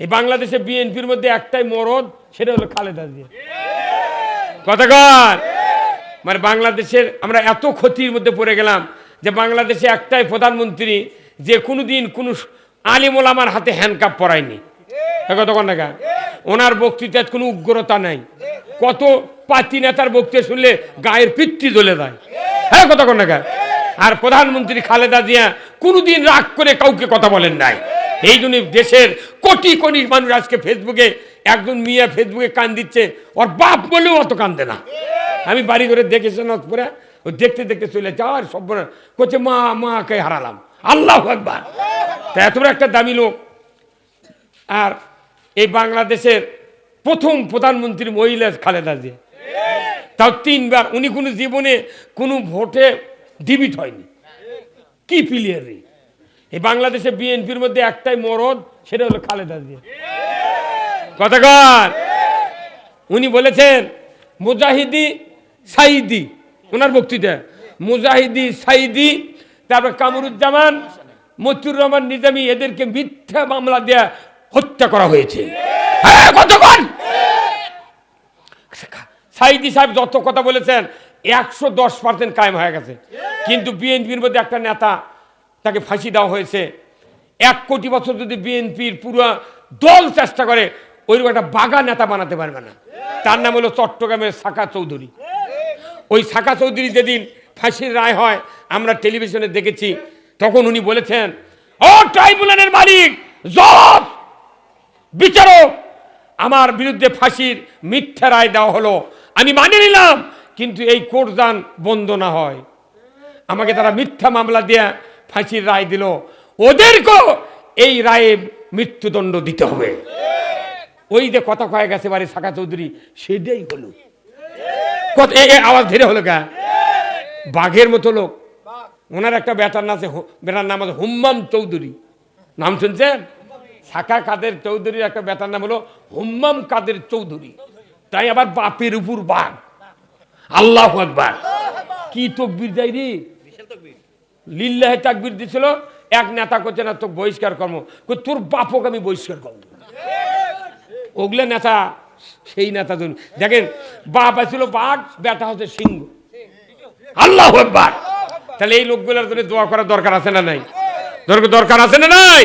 এই বাংলাদেশে বিএনপির মধ্যে একটাই মরদ, সেটা হলো খালেদা জিয়া। কথাকার মানে বাংলাদেশের আমরা এত ক্ষতির মধ্যে পড়ে গেলাম যে বাংলাদেশে একটাই প্রধানমন্ত্রী যে কোনো দিন কোনো আলিমুল আমার হাতে হ্যান্ডকাপ পরায়নি। কতক্ষণ টাকা ওনার বক্তৃতার কোনো উগ্রতা নাই। কত পাতি নেতার বক্তৃতা শুনলে গায়ের পিত্তি জ্বলে যায়। হ্যাঁ কতক্ষণ টাকা আর প্রধানমন্ত্রী খালেদা জিয়া কোনোদিন রাগ করে কাউকে কথা বলেন নাই। এই জন্য দেশের কোটি কোটি মানুষ আজকে ফেসবুকে একজন মিয়া ফেসবুকে কান দিচ্ছে, ওর বাপ বলেও অত কান্দে না। আমি বাড়ি করে দেখেছি পরে ও দেখতে দেখতে চলে যাওয়ার সব করছে, মা, মাকে হারালাম। আল্লাহ একবার তা এত একটা দামি লোক। আর এই বাংলাদেশের প্রথম প্রধানমন্ত্রী মহিলা খালেদা জিয়া। তাও তিনবার, উনি কোনো জীবনে কোনো ভোটে ডিবিট হয়নি। কি প্লেয়ার এই বাংলাদেশে বিএনপির মধ্যে একটাই মরদ সেটা হলো খালেদা জিয়া। কথাকার উনি বলেছেন মুজাহিদি সাইদি ওনার বক্তৃতা। মুজাহিদি সাইদি তারপর কামরুজ্জামান মতিউর রহমান নিজামী এদেরকে মিথ্যা মামলা দেয়া হত্যা করা হয়েছে। হ্যাঁ, কতক্ষণ সাইদি সাহেব যত কথা বলেছেন একশো দশ পার্সেন্ট কায়েম হয়ে গেছে। কিন্তু বিএনপির মধ্যে একটা নেতা তাকে ফাঁসি দেওয়া হয়েছে। এক কোটি বছর যদি বিএনপির পুরো দল চেষ্টা করে, ওইরকম একটা বাগা নেতা বানাতে পারবে না। তার নাম হলো চট্টগ্রামের সাকা চৌধুরী। ওই সাকা চৌধুরী যেদিন ফাঁসির রায় হয়, আমরা টেলিভিশনে দেখেছি, তখন উনি বলেছেন, ও ট্রাইব্যুনালের মালিক জব বিচারক, আমার বিরুদ্ধে ফাঁসির মিথ্যা রায় দেওয়া হলো। আমি মানে নিলাম, কিন্তু এই কোর্টদান বন্ধ না হয়। আমাকে তারা মিথ্যা মামলা দিয়ে ফাঁসির রায় দিল। ওদেরকেও এই রায়ে মৃত্যুদণ্ড দিতে হবে। ওই যে কথা কয়ে গেছে বাড়ি সাকা চৌধুরী, সেটাই হলো। কত আওয়াজ ধীরে হলো কা বাঘের মতো লোক। ওনার একটা বেটার নাম আছে বেটার নাম আছে হুম্মাম চৌধুরী। নাম শুনছেন? শাখা কাদের চৌধুরীর একটা বেটার নাম হলো হুম্মাম কাদের চৌধুরী। তাই আবার বাপের উপর বাঘ। আল্লাহ একবার কি তকবির দেয় রে লিল্লাহে তাকবির দিছিল, এক নেতা করছে না তো বহিষ্কার কর্ম তোর বাপক আমি বহিষ্কার করব। ওগুলো নেতা, সেই নেতা ধরুন। দেখেন, বাপ আছিল বাঘ, বেটা হচ্ছে সিংহ। আল্লাহ বাঘ তাহলে এই লোকগুলোর জন্য দোয়া করার দরকার আছে না নাই? দরকার আছে না নাই?